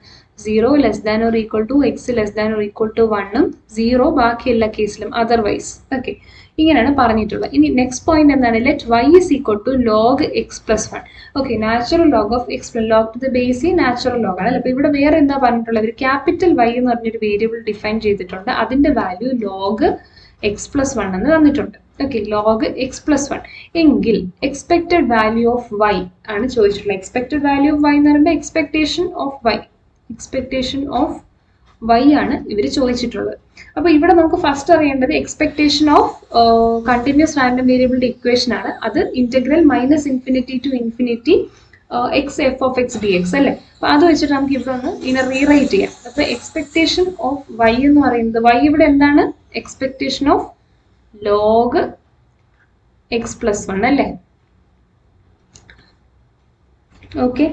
Zero less than or equal to X less than or equal to വണ്ണും സീറോ ബാക്കി എല്ലാ കേസിലും അതർവൈസ് ഓക്കെ ഇങ്ങനെയാണ് പറഞ്ഞിട്ടുള്ളത്. ഇനി നെക്സ്റ്റ് പോയിന്റ് എന്താണ്? Let Y is equal to log X plus one okay natural log of X log to the base natural log ആണ്. അപ്പൊ ഇവിടെ വേറെ എന്താ പറഞ്ഞിട്ടുള്ളത്? ക്യാപിറ്റൽ വൈ എന്ന് പറഞ്ഞൊരു വേരിയബിൾ ഡിഫൈൻ ചെയ്തിട്ടുണ്ട്. അതിന്റെ value log X plus one എന്ന് തന്നിട്ടുണ്ട്. Okay log X plus one എങ്കിൽ എക്സ്പെക്റ്റഡ് വാല്യൂ ഓഫ് വൈ ആണ് ചോദിച്ചിട്ടുള്ളത്. എക്സ്പെക്റ്റഡ് വാല്യൂ ഓഫ് വൈ എന്ന് പറയുമ്പോൾ expectation of Y expectation of Y ആണ് ഇവർ ചോദിച്ചിട്ടുള്ളത്. അപ്പോൾ ഇവിടെ നമുക്ക് ഫസ്റ്റ് അറിയേണ്ടത് എക്സ്പെക്ടേഷൻ ഓഫ് കണ്ടിന്യൂസ് റാൻഡം വേരിയബിളിന്റെ ഇക്വേഷൻ ആണ്. അത് integral minus infinity to infinity X F of X D X അല്ലേ? അപ്പൊ അത് വെച്ചിട്ട് നമുക്ക് ഇവിടെ ഒന്ന് ഇതിനെ റീറൈറ്റ് ചെയ്യാം. അപ്പൊ എക്സ്പെക്ടേഷൻ ഓഫ് വൈ എന്ന് പറയുന്നത് വൈ ഇവിടെ എന്താണ്? Expectation of log X plus one അല്ലേ? ഓക്കെ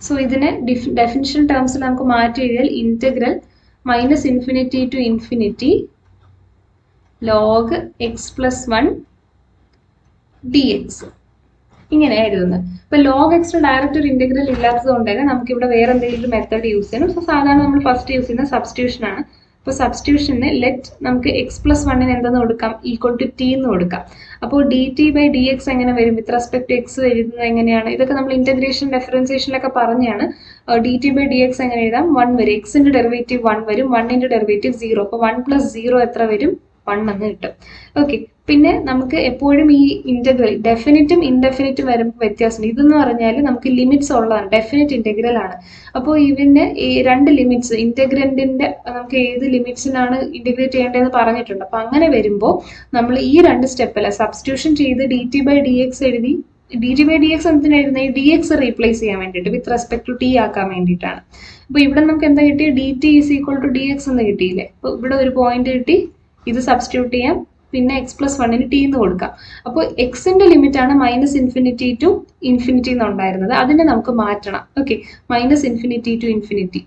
സോ ഇതിനെ ഡെഫിനിഷൻ ടേംസിൽ നമുക്ക് മാറ്റി എഴുതിയാൽ integral minus infinity to infinity log X plus one D X ഇങ്ങനെ എഴുതുന്നത് ഇപ്പൊ ലോഗ് എക്സ് ഡയറക്റ്റ് ഒരു ഇന്റഗ്രൽ ഇല്ലാത്തത് കൊണ്ട് തന്നെ നമുക്ക് ഇവിടെ വേറെ എന്തെങ്കിലും മെത്തേഡ് യൂസ് ചെയ്യണം സോ സാധാരണ നമ്മൾ ഫസ്റ്റ് യൂസ് ചെയ്യുന്ന സബ്സ്റ്റിറ്റ്യൂഷൻ ആണ്. ഇപ്പൊ സബ്സ്റ്റിറ്റ്യൂഷന് ലെറ്റ് നമുക്ക് എക്സ് പ്ലസ് വണ്ണിന് എന്തെന്ന് കൊടുക്കാം? ഈക്വൽ ടു ടി എന്ന് കൊടുക്കാം. അപ്പോൾ D T by D X എങ്ങനെ വരും? വിത്ത് റെസ്പെക്ട് ടു എക്സ് എഴുതുന്നത് എങ്ങനെയാണ്? ഇതൊക്കെ നമ്മൾ ഇന്റഗ്രേഷൻ ഡെഫറൻസിയേഷനിലൊക്കെ പറഞ്ഞാണ്. D T by D X എങ്ങനെ എഴുതാം? വൺ വരും. എക്സിന്റെ ഡെറിവേറ്റീവ് വൺ വരും. വണ്ണിന്റെ ഡെറിവേറ്റീവ് സീറോ അപ്പോൾ വൺ പ്ലസ് സീറോ എത്ര വരും? വൺ എന്ന് കിട്ടും. ഓക്കെ പിന്നെ നമുക്ക് എപ്പോഴും ഈ ഇന്റഗ്രൽ ഡെഫിനിറ്റും ഇൻഡെഫിനിറ്റും വരുമ്പോൾ വ്യത്യാസം ഇതെന്ന് പറഞ്ഞാൽ നമുക്ക് ലിമിറ്റ്സ് ഉള്ളതാണ് ഡെഫിനിറ്റ് ഇന്റഗ്രൽ ആണ്. അപ്പോൾ ഇതിന് ഈ രണ്ട് ലിമിറ്റ്സ് ഇന്റഗ്രന്റിന്റെ നമുക്ക് ഏത് ലിമിറ്റ്സിനാണ് ഇന്റഗ്രേറ്റ് ചെയ്യേണ്ടതെന്ന് പറഞ്ഞിട്ടുണ്ട്. അപ്പൊ അങ്ങനെ വരുമ്പോൾ നമ്മൾ ഈ രണ്ട് സ്റ്റെപ്പല്ല സബ്സ്റ്റിറ്റ്യൂഷൻ ചെയ്ത് D T by D X എഴുതി D T by D X എന്തിനാ എഴുതുന്നത് ഡി എക്സ് റീപ്ലേസ് ചെയ്യാൻ വേണ്ടിയിട്ട് വിത്ത് റെസ്പെക്ട് ടു ടി ആക്കാൻ വേണ്ടിയിട്ടാണ്. അപ്പൊ ഇവിടെ നമുക്ക് എന്താ കിട്ടിയത് D T is equal to D X എന്ന് കിട്ടിയില്ലേ? അപ്പൊ ഇവിടെ ഒരു പോയിന്റ് കിട്ടി. ഇത് സബ്സ്റ്റിറ്റ്യൂട്ട് ചെയ്യാം. പിന്നെ എക്സ് പ്ലസ് വണ്ണിന് ടി എന്ന് കൊടുക്കാം. അപ്പോൾ എക്സിന്റെ ലിമിറ്റ് ആണ് മൈനസ് ഇൻഫിനിറ്റി ടു ഇൻഫിനിറ്റി എന്നുണ്ടായിരുന്നത്. അതിനെ നമുക്ക് മാറ്റണം. Okay minus infinity to infinity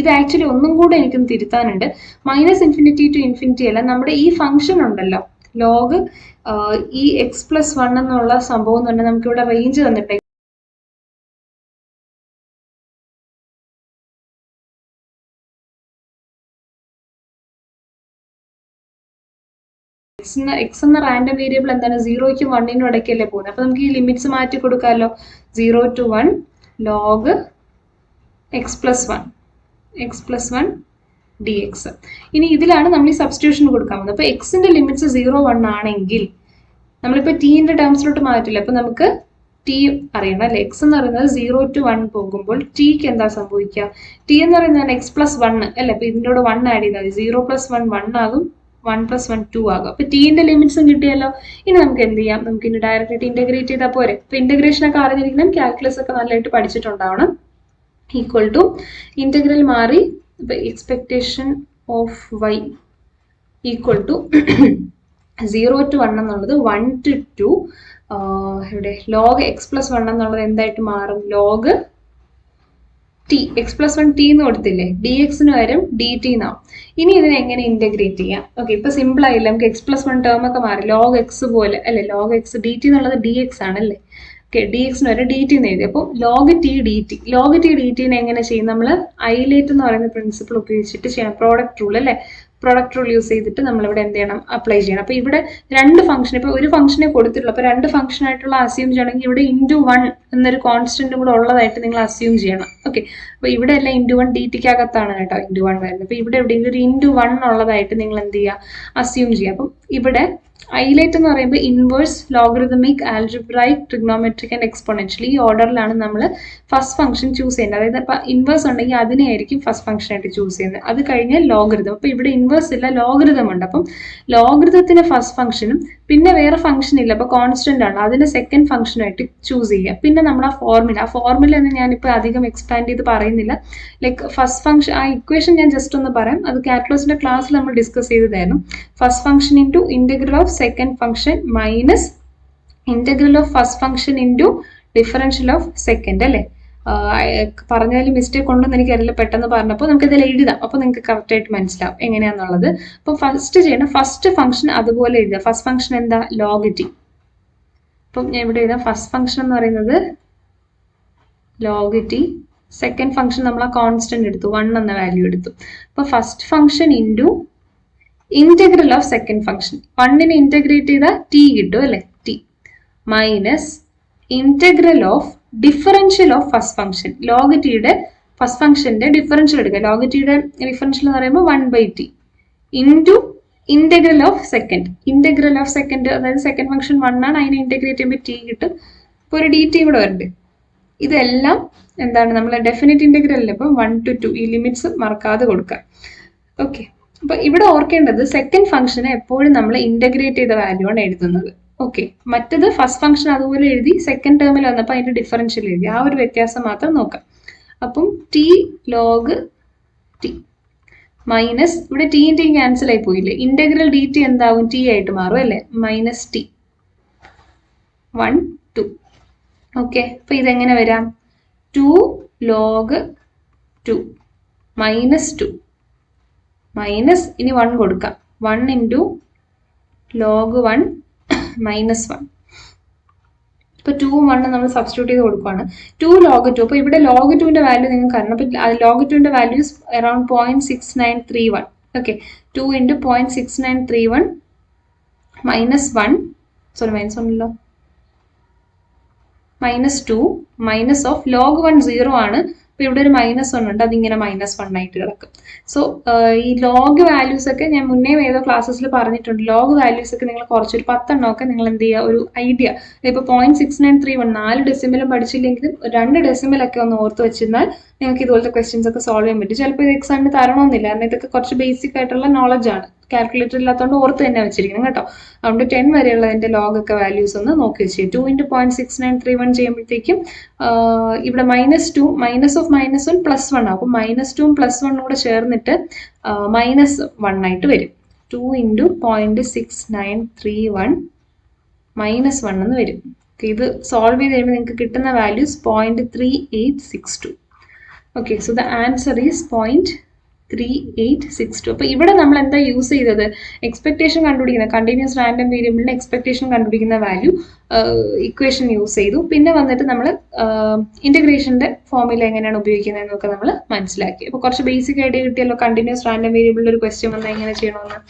ഇത് ആക്ച്വലി ഒന്നും കൂടെ എനിക്കൊന്ന് തിരുത്താനുണ്ട്. മൈനസ് ഇൻഫിനിറ്റി ടു ഇൻഫിനിറ്റി അല്ല നമ്മുടെ ഈ ഫംഗ്ഷൻ ഉണ്ടല്ലോ. ലോഗ് ഈ എക്സ് പ്ലസ് വൺ എന്നുള്ള സംഭവം തന്നെ നമുക്ക് ഇവിടെ റേഞ്ച് തന്നിട്ട് എക്സ് എക്സ് എന്ന റാൻഡം വേരിയബിൾ എന്താണ്? സീറോയ്ക്കും വണ്ണിനും ഇടയ്ക്കല്ലേ പോകുന്നത് അപ്പൊ നമുക്ക് ഈ ലിമിറ്റ്സ് മാറ്റി കൊടുക്കാമല്ലോ zero to one log X plus one X plus one D X ഇനി ഇതിലാണ് നമ്മൾ ഈ സബ്സ്റ്റിറ്റ്യൂഷൻ കൊടുക്കാൻ പോകുന്നത്. അപ്പോൾ എക്സിന്റെ ലിമിറ്റ്സ് സീറോ വൺ ആണെങ്കിൽ നമ്മളിപ്പോൾ ടീന്റെ ടേംസിലോട്ട് മാറ്റില്ല അപ്പോൾ നമുക്ക് ടി അറിയണം അല്ലെ? എക്സ് എന്ന് പറയുന്നത് സീറോ ടു വൺ പോകുമ്പോൾ ടിക്ക് എന്താ സംഭവിക്കുക ടി എന്ന് പറയുന്നത് എക്സ് പ്ലസ് വൺ അല്ലെ? അപ്പൊ ഇതിന്റെ കൂടെ വൺ ആഡ് ചെയ്താൽ മതി. സീറോ പ്ലസ് വൺ വൺ ആകും. വൺ പ്ലസ് വൺ ടു ആകും. അപ്പൊ ടീന്റെ ലിമിറ്റ്സും കിട്ടിയല്ലോ. ഇനി നമുക്ക് എന്ത് ചെയ്യാം? നമുക്ക് ഇനി ഡയറക്റ്റ് ഇന്റഗ്രേറ്റ് ചെയ്താൽ പോരെ. ഇപ്പൊ ഇന്റഗ്രേഷൻ ഒക്കെ അറിഞ്ഞിരിക്കണം. കാൽക്കുലസ് ഒക്കെ നല്ലതായിട്ട് പഠിച്ചിട്ടുണ്ടാവണം. ഈക്വൽ ടു ഇന്റഗ്രൽ മാറി expectation of Y equal to zero to one എന്നുള്ളത് വൺ ടു ടു ഇവിടെ ലോഗ് എക്സ് പ്ലസ് വൺ എന്നുള്ളത് എന്തായിട്ട് മാറും? Log T X plus one T എന്ന് കൊടുത്തില്ലേ? ഡി എക്സിന് പകരം ഡി ടി എന്നാവും ഇനി ഇതിനെ എങ്ങനെ ഇന്റഗ്രേറ്റ് ചെയ്യാം? ഓക്കെ ഇപ്പൊ സിമ്പിൾ ആയില്ലേ? നമുക്ക് എക്സ് പ്ലസ് വൺ ടേം ഒക്കെ മാറി. ലോഗ് എക്സ് പോലെ അല്ലെ? ലോഗ് എക്സ് ഡി ടി എന്നുള്ളത് ഡി എക്സ് ആണല്ലേ? ഓക്കെ ഡി എക്സിന് വരെ ഡി ടി എന്ന് എഴുതി. അപ്പോൾ log T D T log T D ടിനെ എങ്ങനെ ചെയ്യും? നമ്മൾ ഐലേറ്റ് എന്ന് പറയുന്ന പ്രിൻസിപ്പിൾ ഉപയോഗിച്ചിട്ട് ചെയ്യണം പ്രോഡക്റ്റ് റൂൾ അല്ലേ? പ്രൊഡക്റ്റ് റൂൾ യൂസ് ചെയ്തിട്ട് നമ്മളിവിടെ എന്ത് ചെയ്യണം? അപ്ലൈ ചെയ്യണം. അപ്പോൾ ഇവിടെ രണ്ട് ഫംഗ്ഷൻ ഇപ്പോൾ ഒരു ഫംഗ്ഷനെ കൊടുത്തിട്ടുള്ളൂ. അപ്പോൾ രണ്ട് ഫംഗ്ഷൻ ആയിട്ടുള്ള അസ്യൂം ചെയ്യണമെങ്കിൽ ഇവിടെ ഇന്റു വൺ എന്നൊരു കോൺസ്റ്റന്റും കൂടെ ഉള്ളതായിട്ട് നിങ്ങൾ അസ്യൂം ചെയ്യണം. ഓക്കെ അപ്പോൾ ഇവിടെ എല്ലാം ഇന്റു വൺ ഡി ടിക്കകത്താണ് കേട്ടോ ഇന്റു വൺ വരുന്നത്. അപ്പൊ ഇവിടെ എവിടെയെങ്കിലും ഒരു ഇന്റു വൺ ഉള്ളതായിട്ട് നിങ്ങൾ എന്ത് ചെയ്യുക അസ്യൂം ചെയ്യുക അപ്പം ഇവിടെ ഐലൈറ്റ് എന്ന് പറയുമ്പോൾ inverse logarithmic algebraic trigonometric and exponential ഈ ഓർഡറിലാണ് നമ്മൾ ഫസ്റ്റ് ഫംഗ്ഷൻ ചൂസ് ചെയ്യുന്നത്. അതായത് ഇപ്പം ഇൻവേഴ്സ് ഉണ്ടെങ്കിൽ അതിനെയായിരിക്കും ഫസ്റ്റ് ഫംഗ്ഷൻ ആയിട്ട് ചൂസ് ചെയ്യുന്നത്. അത് കഴിഞ്ഞ് ലോഗറിതം അപ്പോൾ ഇവിടെ ഇൻവേഴ്സ് ഇല്ല ലോഗറിതം ഉണ്ട്. അപ്പം ലോഗറിതത്തിന് ഫസ്റ്റ് ഫംഗ്ഷനും പിന്നെ വേറെ ഫംഗ്ഷൻ ഇല്ല. അപ്പോൾ കോൺസ്റ്റന്റ് ആണ്. അതിന്റെ സെക്കൻഡ് ഫംഗ്ഷനായിട്ട് ചൂസ് ചെയ്യുക. പിന്നെ നമ്മൾ ആ ഫോർമുല ആ ഫോർമുല എന്ന് ഞാനിപ്പോൾ അധികം എക്സ്പാൻഡ് ചെയ്ത് പറയുന്നില്ല. ലൈക്ക് ഫസ്റ്റ് ഫംഗ്ഷൻ ആ ഇക്വേഷൻ ഞാൻ ജസ്റ്റ് ഒന്ന് പറയാം. അത് കാറ്റലോസിന്റെ ക്ലാസ്സിൽ നമ്മൾ ഡിസ്കസ് ചെയ്തതായിരുന്നു. First function into integral of second function minus integral of first function into differential of second അല്ലേ? പറഞ്ഞതിൽ മിസ്റ്റേക്ക് ഉണ്ടെന്ന് എനിക്കറിയില്ല പെട്ടെന്ന് പറഞ്ഞപ്പോൾ നമുക്ക് ഇതിൽ എഴുതാം. അപ്പോൾ നിങ്ങൾക്ക് കറക്റ്റ് ആയിട്ട് മനസ്സിലാവും എങ്ങനെയാണെന്നുള്ളത് അപ്പോൾ ഫസ്റ്റ് ചെയ്യണം. ഫസ്റ്റ് ഫംഗ്ഷൻ അതുപോലെ എഴുതുക. ഫസ്റ്റ് ഫംഗ്ഷൻ എന്താ? ലോഗ് ടി അപ്പം ഞാൻ ഇവിടെ എഴുതാം. ഫസ്റ്റ് ഫംഗ്ഷൻ എന്ന് പറയുന്നത് ലോഗ് ടി സെക്കൻഡ് ഫംഗ്ഷൻ നമ്മൾ ആ കോൺസ്റ്റന്റ് എടുത്തു. വൺ എന്ന വാല്യൂ എടുത്തു. അപ്പോൾ first function into integral of second function വണ്ണിനെ integrate ചെയ്താൽ ടി കിട്ടും അല്ലേ? T minus integral of differential of first function log ടിയുടെ ഫസ്റ്റ് ഫംഗ്ഷന്റെ ഡിഫറൻഷ്യൽ എടുക്കുക. ലോഗ് ടിയുടെ ഡിഫറൻഷ്യൽ എന്ന് പറയുമ്പോൾ one by T into integral of second integral of second അതായത് സെക്കൻഡ് ഫംഗ്ഷൻ വൺ ആണ്. അതിനെ ഇന്റഗ്രേറ്റ് ചെയ്യുമ്പോൾ ടി കിട്ടും. ഇപ്പോൾ ഒരു ഡി ടി ഇവിടെ വരുന്നുണ്ട്. ഇതെല്ലാം എന്താണ്? നമ്മൾ ഡെഫിനറ്റ് ഇന്റഗ്രലിൽ ഇപ്പം വൺ ടു ടു ഈ ലിമിറ്റ്സ് മറക്കാതെ കൊടുക്കുക. ഓക്കെ അപ്പൊ ഇവിടെ ഓർക്കേണ്ടത് സെക്കൻഡ് ഫംഗ്ഷനെ എപ്പോഴും നമ്മൾ ഇന്റഗ്രേറ്റ് ചെയ്ത വാല്യൂ ആണ് എഴുതുന്നത്. ഓക്കെ മറ്റത് ഫസ്റ്റ് ഫംഗ്ഷൻ അതുപോലെ എഴുതി സെക്കൻഡ് ടേമിൽ വന്നപ്പോൾ അതിന്റെ ഡിഫറൻഷ്യൽ എഴുതി. ആ ഒരു വ്യത്യാസം മാത്രം നോക്കാം. അപ്പം ടി ലോഗ് ടി മൈനസ് ഇവിടെ ടീന്റെ ക്യാൻസൽ ആയി പോയില്ലേ? ഇന്റഗ്രൽ ഡി ടി എന്താവും? ടി ആയിട്ട് മാറും അല്ലേ? Minus T one to okay അപ്പൊ ഇതെങ്ങനെ വരാം? Two log two minus two minus ഇനി വൺ കൊടുക്കാം. One into log one minus one ഇപ്പൊ ടു വൺ നമ്മൾ സബ്സ്റ്റിറ്റ്യൂട്ട് ചെയ്ത് കൊടുക്കുകയാണ് ടു ലോഗ് ടു അപ്പൊ ഇവിടെ ലോഗ് ടുവിന്റെ വാല്യൂ നിങ്ങൾക്ക് അറിയണം. അപ്പൊ ലോഗ് ടുവിന്റെ values around point six nine three one okay two into point six nine three one minus one sorry minus one അല്ലോ minus two minus of log one zero ആണ്. അപ്പൊ ഇവിടെ ഒരു മൈനസ് വൺ ഉണ്ട് അതിങ്ങനെ മൈനസ് വൺ ആയിട്ട് കിടക്കും. So ഈ ലോഗ് വാല്യൂസ് ഒക്കെ ഞാൻ മുന്നേ ഏതോ ക്ലാസ്സസിൽ പറഞ്ഞിട്ടുണ്ട്. ലോഗ് വാല്യൂസ് ഒക്കെ നിങ്ങൾ കുറച്ചൊരു പത്തെണ്ണം ഒക്കെ നിങ്ങൾ എന്ത് ചെയ്യുക? ഒരു ഐഡിയ ഇപ്പോൾ point six nine three one നാല് ഡെസിമലും പഠിച്ചില്ലെങ്കിലും രണ്ട് ഡെസിമലൊക്കെ ഒന്ന് ഓർത്ത് വെച്ചിരുന്നാൽ നിങ്ങൾക്ക് ഇതുപോലത്തെ ക്വസ്റ്റ്യൻസ് ഒക്കെ സോൾവ് ചെയ്യാൻ പറ്റും. ചിലപ്പോൾ ഇത് എക്സാമിന് തരണമെന്നില്ല. കാരണം ഇതൊക്കെ കുറച്ച് ബേസിക് ആയിട്ടുള്ള നോളജാണ് കാൽക്കുലേറ്റർ ഇല്ലാത്തതുകൊണ്ട് ഓർത്ത് തന്നെ വെച്ചിരിക്കണം കേട്ടോ. അതുകൊണ്ട് ടെൻ വരെയുള്ള അതിന്റെ ലോഗ് ഒക്കെ വാല്യൂസ് ഒന്ന് നോക്കി വെച്ചു. Two into point six nine three one ചെയ്യുമ്പോഴത്തേക്കും ഇവിടെ minus two minus of minus one plus one ആകും മൈനസ് ടുവും പ്ലസ് വണ്ണും കൂടെ ചേർന്നിട്ട് മൈനസ് വൺ ആയിട്ട് വരും. Two into point six nine three one minus one എന്ന് വരും. ഇത് സോൾവ് ചെയ്ത് കഴിയുമ്പോൾ നിങ്ങൾക്ക് കിട്ടുന്ന values point three eight six two okay so the answer is point three eight six two അപ്പോൾ ഇവിടെ നമ്മൾ എന്താ യൂസ് ചെയ്തത്? എക്സ്പെക്ടേഷൻ കണ്ടുപിടിക്കുന്ന കണ്ടിന്യൂസ് റാൻഡം വേരിയബിളിന് എക്സ്പെക്ടേഷൻ കണ്ടുപിടിക്കുന്ന വാല്യൂ ഇക്വേഷൻ യൂസ് ചെയ്തു. പിന്നെ വന്നിട്ട് നമ്മൾ ഇന്റഗ്രേഷന്റെ ഫോമുല എങ്ങനെയാണ് ഉപയോഗിക്കുന്നത് എന്നൊക്കെ നമ്മൾ മനസ്സിലാക്കി. അപ്പോൾ കുറച്ച് ബേസിക് ഐഡിയ കിട്ടിയല്ലോ കണ്ടിന്യൂസ് റാൻഡം വേരിയബിളിന്റെ ഒരു ക്വസ്റ്റ്യൻ വന്നാൽ എങ്ങനെ ചെയ്യണമെന്ന്